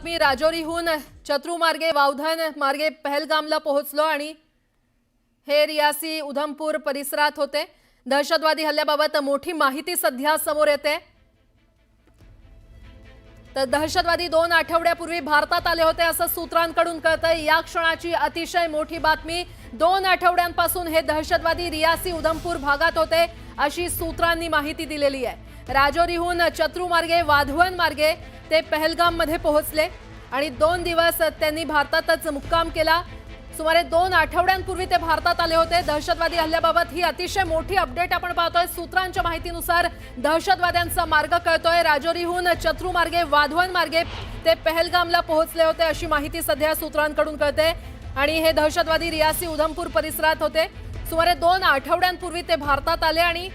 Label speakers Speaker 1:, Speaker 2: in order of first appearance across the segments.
Speaker 1: बातमी राजौरीहून चत्रुमार्गे वावधन मार्गे पहलगामला पोहोचलो आणि हे रियासी उधमपूर परिसरात होते. दहशतवादी हल्ल्याबाबत मोठी माहिती सध्या समोर येते. तर दहशतवादी दोन आठवड्यापूर्वी भारतात आले होते असं सूत्रांकडून कळतंय. या क्षणाची अतिशय मोठी बातमी दोन आठवड्यांपासून हे दहशतवादी रियासी उधमपूर भागात होते अशी सूत्रांनी माहिती दिलेली आहे. राजौरीहून चत्रुमार्गे वाधवन मार्गे ते पहलगाममध्ये पोहोचले आणि दोन दिवस त्यांनी भारतातच मुक्काम केला. सुमारे दोन आठवड्यांपूर्वी ते भारतात आले होते. दहशतवादी हल्ल्याबाबत ही अतिशय मोठी अपडेट आपण पाहतोय. सूत्रांच्या माहितीनुसार दहशतवाद्यांचा मार्ग कळतोय. राजौरीहून चत्रू मार्गे वाधवन मार्गे ते पहलगामला पोहोचले होते अशी माहिती सध्या सूत्रांकडून कळते. आणि हे दहशतवादी रियासी उधमपूर परिसरात होते. सुमारे दोन आठवड्यांपूर्वी ते भारतात आले आणि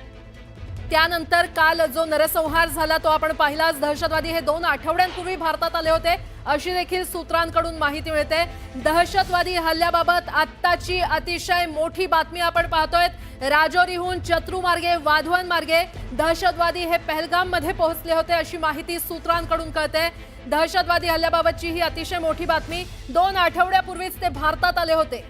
Speaker 1: त्यानंतर काल जो नरसंहार झाला तो आपण पाहिलाच. दहशतवादी हे दोन आठवड्यांपूर्वी भारतात आले होते. अशी देखील सूत्रांकडून माहिती मिळते. दहशतवादी हल्ल्याबाबत आत्ताची अतिशय मोठी बातमी आपण पाहतोय. राजौरीहून चत्रू मार्गे वाधवन मार्गे दहशतवादी हे पहलगाममध्ये पोहोचले होते अशी माहिती सूत्रांकडून कळते. दहशतवादी हल्ल्याबाबतची ही अतिशय मोठी बातमी दोन आठवड्यापूर्वीच ते भारतात आले होते.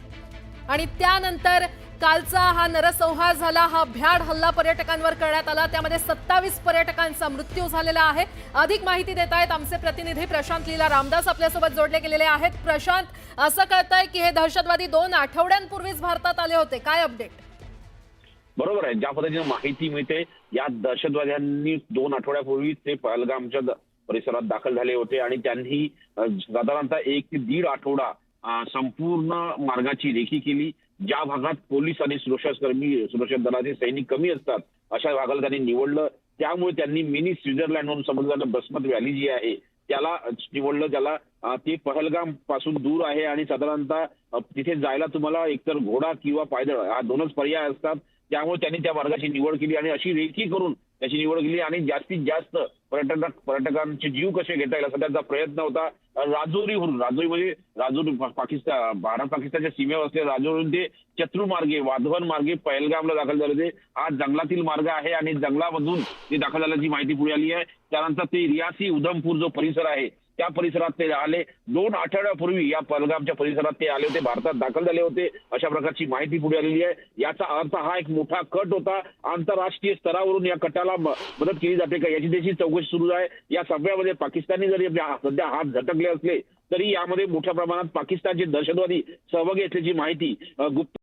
Speaker 1: आणि त्यानंतर कालचा हा नरसंहार झाला हा भ्याड हल्ला पर्यटकांवर करण्यात आला. त्यामध्ये सत्तावीस पर्यटकांचा मृत्यू झालेला आहे. अधिक माहिती देत आहेत आमचे प्रतिनिधी प्रशांत लीला रामदास आपल्यासोबत जोडले गेलेले आहेत. प्रशांत असं कळतंय की हे दहशतवादी दोन आठवड्यांपूर्वीच भारतात आले होते. काय अपडेट
Speaker 2: बरोबर आहे. ज्या पद्धतीने माहिती मिळते या दहशतवाद्यांनी दोन आठवड्यापूर्वी ते पहलगामच्या परिसरात दाखल झाले होते आणि त्यांनी साधारणतः एक ते दीड आठवडा संपूर्ण मार्गाची रेखी केली. ज्या भागात पोलीस आणि सुरक्षाकर्मी सुरक्षा दलाचे सैनिक कमी असतात अशा भागाला त्यांनी निवडलं. त्यामुळे त्यांनी मिनी स्वित्झर्लंड म्हणून समजलं बसमत व्हॅली जी आहे त्याला निवडलं. त्याला ते पहलगामपासून दूर आहे आणि साधारणतः तिथे जायला तुम्हाला एकतर घोडा किंवा पायदळ हा दोनच पर्याय असतात. त्यामुळे त्यांनी त्या मार्गाची निवड केली आणि अशी रेखी करून त्याची निवड केली आणि जास्तीत जास्त पर्यटन पर्यटकांचे जीव कसे घेता येईल असा त्यांचा प्रयत्न होता. राजौरीवरून राजौरी म्हणजे राजौरी पाकिस्तान भारत पाकिस्तानच्या सीमेवर असलेल्या राजौरीवरून ते चत्रू मार्गे वाधवन मार्गे पहलगामला दाखल झाले होते. हा जंगलातील मार्ग आहे आणि जंगलामधून ते दाखल झाल्याची माहिती पुढे आली आहे. त्यानंतर ते रियासी उधमपूर जो परिसर आहे त्या परिसरात ते आले. दोन आठवड्यापूर्वी या पलगामच्या परिसरात ते आले होते. भारतात दाखल झाले होते. अशा प्रकारची माहिती पुढे आलेली आहे. याचा अर्थ हा एक मोठा कट होता. आंतरराष्ट्रीय स्तरावरून या कटाला मदत केली जाते का याची देखील चौकशी सुरू आहे. या सगळ्यामध्ये पाकिस्तानी जरी सध्या हात झटकले असले तरी यामध्ये मोठ्या प्रमाणात पाकिस्तानचे दहशतवादी सहभागी असल्याची माहिती गुप्त